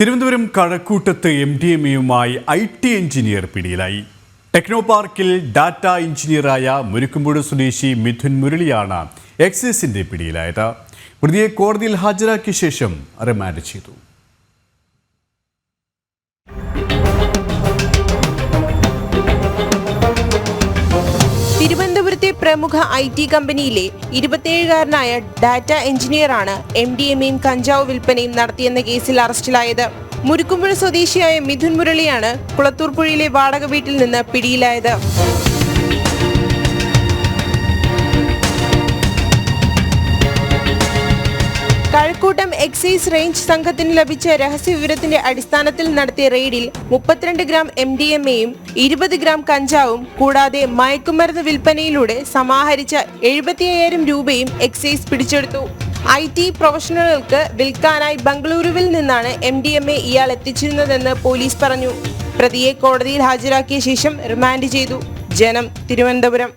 തിരുവനന്തപുരം കഴക്കൂട്ടത്ത് M D M എയുമായി I T engineer പിടിയിലായി. ടെക്നോ പാർക്കിൽ ഡാറ്റ എഞ്ചിനീയറായ മുരുക്കുംപുഴ സ്വദേശി മിഥുൻ മുരളിയാണ് എക്സൈസിന്റെ പിടിയിലായത്. പ്രതിയെ കോടതിയിൽ ഹാജരാക്കിയ ശേഷം റിമാൻഡ് ചെയ്തു. തിരുവനന്തപുരത്തെ പ്രമുഖ ഐ ടി കമ്പനിയിലെ ഇരുപത്തിയേഴുകാരനായ ഡാറ്റ എഞ്ചിനീയറാണ് എം ഡി എമ്മയും കഞ്ചാവ് വിൽപ്പനയും നടത്തിയെന്ന കേസിൽ അറസ്റ്റിലായത്. മുരുക്കുമ്പുഴ സ്വദേശിയായ മിഥുൻ മുരളിയാണ് കുളത്തൂർപ്പുഴയിലെ വാടക വീട്ടിൽ നിന്ന് പിടിയിലായത്. കഴക്കൂട്ടം എക്സൈസ് റേഞ്ച് സംഘത്തിന് ലഭിച്ച രഹസ്യവിവരത്തിന്റെ അടിസ്ഥാനത്തിൽ നടത്തിയ റെയ്ഡിൽ മുപ്പത്തിരണ്ട് ഗ്രാം എം ഡി എം എയും ഇരുപത് ഗ്രാം കഞ്ചാവും കൂടാതെ മയക്കുമരുന്ന് വിൽപ്പനയിലൂടെ സമാഹരിച്ച എഴുപത്തി അയ്യായിരം രൂപയും എക്സൈസ് പിടിച്ചെടുത്തു. ഐ ടി പ്രൊഫഷണലുകൾക്ക് വിൽക്കാനായി ബംഗളൂരുവിൽ നിന്നാണ് എം ഡി എം എ ഇയാൾ എത്തിച്ചിരുന്നതെന്ന് പോലീസ് പറഞ്ഞു. പ്രതിയെ കോടതിയിൽ ഹാജരാക്കിയ ശേഷം റിമാൻഡ് ചെയ്തു. ജനം തിരുവനന്തപുരം.